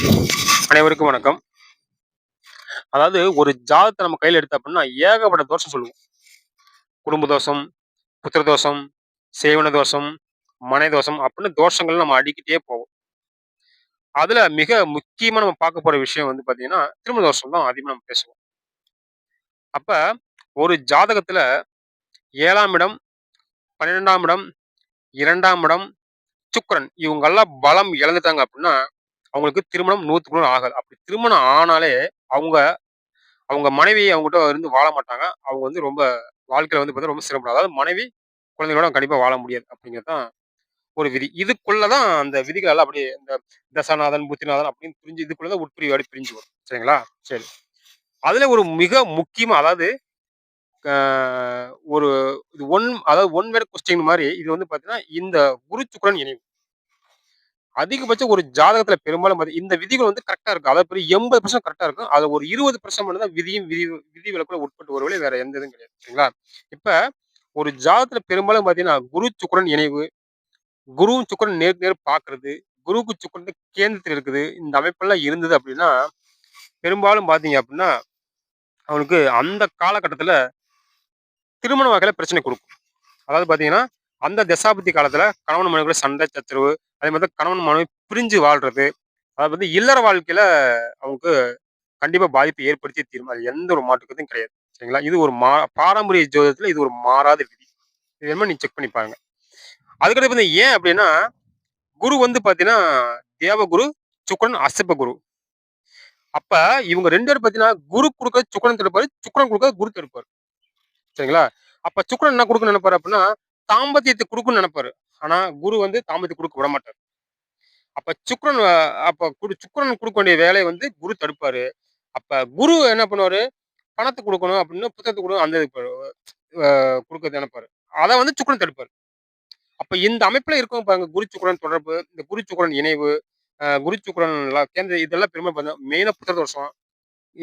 அனைவருக்கும் வணக்கம். அதாவது ஒரு ஜாதத்தை நம்ம கையில் எடுத்த அப்படின்னா ஏகப்பட்ட தோஷம் சொல்லுவோம். குடும்ப தோஷம் புத்திர தோஷம் சேவன தோஷம் மனை தோஷம் அப்படின்னு தோஷங்கள் நம்ம அடிக்கிட்டே போவோம் அதுல மிக முக்கியமா நம்ம பார்க்க போற விஷயம் வந்து பாத்தீங்கன்னா திருமண தோஷம் தான் அதிகமாக நம்ம பேசுவோம். அப்ப ஒரு ஜாதகத்துல ஏழாம் இடம் பன்னிரெண்டாம் இடம் இரண்டாம் இடம் சுக்கரன் இவங்கெல்லாம் பலம் இழந்துட்டாங்க அப்படின்னா அவங்களுக்கு திருமணம் நூற்றுக்கு நூறு ஆகாது அப்படி திருமணம் ஆனாலே அவங்க அவங்க மனைவி அவங்ககிட்ட இருந்து வாழ மாட்டாங்க. அவங்க வந்து ரொம்ப வாழ்க்கையில் வந்து பார்த்தா ரொம்ப சிரமப்படும் அதாவது மனைவி குழந்தைகளோட கண்டிப்பாக வாழ முடியாது அப்படிங்கிறது தான் ஒரு விதி. இதுக்குள்ளதான் அந்த விதிகள் எல்லாம் அப்படியே இந்த தசாநாதன் புத்திநாதன் அப்படின்னு பிரிஞ்சு இதுக்குள்ளதான் உட்பிரிவு அப்படி பிரிஞ்சு வரும். சரிங்களா? சரி. அதில் ஒரு மிக முக்கியமாக அதாவது ஒரு இது ஒன் அதாவது ஒன் வேர்ட் கொஸ்டின் மாதிரி இது வந்து பார்த்தீங்கன்னா இந்த குரு சுக்கரன் இணைவு. அதிகபட்சம் ஒரு ஜாதகத்துல பெரும்பாலும் இந்த விதிகள் வந்து கரெக்டா இருக்கும். அதாவது எண்பது பர்சன்ட் கரெக்டா இருக்கும். அது ஒரு இருபது பர்சன்ட் மட்டும் தான் விதியும் விதி விதி விலக்குள்ள உட்பட்டு ஒருவேளை வேற எந்த இதுவும் கிடையாது. சரிங்களா? இப்ப ஒரு ஜாதகத்துல பெரும்பாலும் பாத்தீங்கன்னா குரு சுக்கரன் இணைவு குருவும் சுக்கரன் நேருக்கு நேர் பாக்குறது குருவுக்கு சுக்கரன் கேந்திரத்தில் இருக்குது இந்த அமைப்பெல்லாம் இருந்தது அப்படின்னா பெரும்பாலும் பாத்தீங்க அப்படின்னா அவனுக்கு அந்த காலகட்டத்துல திருமண வகையில பிரச்சனை கொடுக்கும். அதாவது பாத்தீங்கன்னா அந்த தசாபதி காலத்துல கணவன் மனைவி சண்டை சச்சரவு அதே மாதிரி கணவன் மனைவி பிரிஞ்சு வாழ்றது. அதாவது வந்து இல்லற வாழ்க்கையில அவங்களுக்கு கண்டிப்பா பாதிப்பை ஏற்படுத்தி தீரும். அது எந்த ஒரு மாற்றுக்கத்தையும் கிடையாது. சரிங்களா? இது ஒரு மா பாரம்பரிய ஜோதத்துல இது ஒரு மாறாத விதி. இது என்ன நீ செக் பண்ணி பாருங்க. அதுக்கடுத்து வந்து ஏன் அப்படின்னா குரு வந்து பாத்தீங்கன்னா தேவகுரு சுக்கரன் அசப்ப குரு. அப்ப இவங்க ரெண்டு பேரும் பாத்தீங்கன்னா குரு கொடுக்க சுக்கரன் தடுப்பாரு சுக்கரன் கொடுக்க குரு தடுப்பாரு. சரிங்களா? அப்ப சுக்கரன் என்ன கொடுக்க நினைப்பாரு அப்படின்னா தாம்பத்தியத்தை கொடுக்குன்னு நினைப்பாரு. ஆனா குரு வந்து தாம்பத்தியம் கொடுக்க விட மாட்டார். அப்ப சுக்ரன் அப்ப குரு கொடுக்க வேண்டிய வேலையை வந்து குரு தடுப்பாரு. அப்ப குரு என்ன பண்ணுவாரு? பணத்தை கொடுக்கணும் அப்படின்னு புத்தகத்தை கொடுக்கணும் அந்த கொடுக்கறது நினைப்பாரு. அதை வந்து சுக்ரன் தடுப்பாரு. அப்ப இந்த அமைப்புல இருக்கும் பாருங்க குரு சுக்ரன் தொடர்பு இந்த குரு சுக்ரன் இணைவு குரு சுக்ரன் கேந்திர இதெல்லாம் பெருமை பார்த்தா மெயினா புத்திர தோஷம்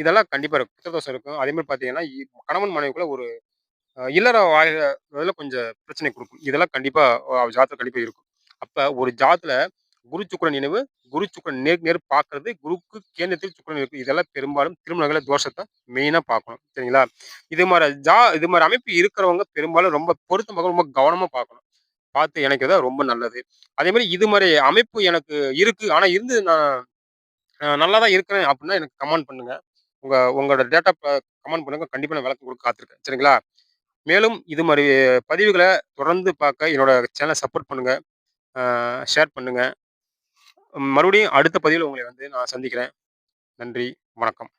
இதெல்லாம் கண்டிப்பா இருக்கும். புத்திர தோஷம் இருக்கும். அதே மாதிரி பாத்தீங்கன்னா கணவன் மனைவிக்குள்ள ஒரு இல்லற வாழ்ல கொஞ்சம் பிரச்சனை கொடுக்கும். இதெல்லாம் கண்டிப்பா ஜாதகம் கண்டிப்பா இருக்கும். அப்ப ஒரு ஜாத்துல குரு சுக்கரன் நினைவு குரு சுக்கரன் நேர் நேர் பார்க்கறது குருக்கு கேந்திரத்தில் சுக்கரன் இருக்கு. இதெல்லாம் பெரும்பாலும் திருமணங்கள தோஷத்தை மெயினா பார்க்கணும். சரிங்களா? இது மாதிரி ஜா இது மாதிரி அமைப்பு இருக்கிறவங்க பெரும்பாலும் ரொம்ப பொருத்தமாக ரொம்ப கவனமா பார்க்கணும். பார்த்து இணைக்கிறது ரொம்ப நல்லது. அதே மாதிரி இது மாதிரி அமைப்பு எனக்கு இருக்கு. ஆனா இருந்து நான் நல்லா தான் இருக்கிறேன் அப்படின்னா எனக்கு கமெண்ட் பண்ணுங்க. உங்க உங்களோட டேட்டா கமெண்ட் பண்ணுங்க. கண்டிப்பா நான் விளக்கம் கொடுக்க காத்திருக்கேன். சரிங்களா? மேலும் இது மாதிரி பதிவுகளை தொடர்ந்து பார்க்க என்னோட சேனலை சப்போர்ட் பண்ணுங்கள் ஷேர் பண்ணுங்கள் மறுபடியும் அடுத்த பதிவில் உங்களை வந்து நான் சந்திக்கிறேன். நன்றி. வணக்கம்.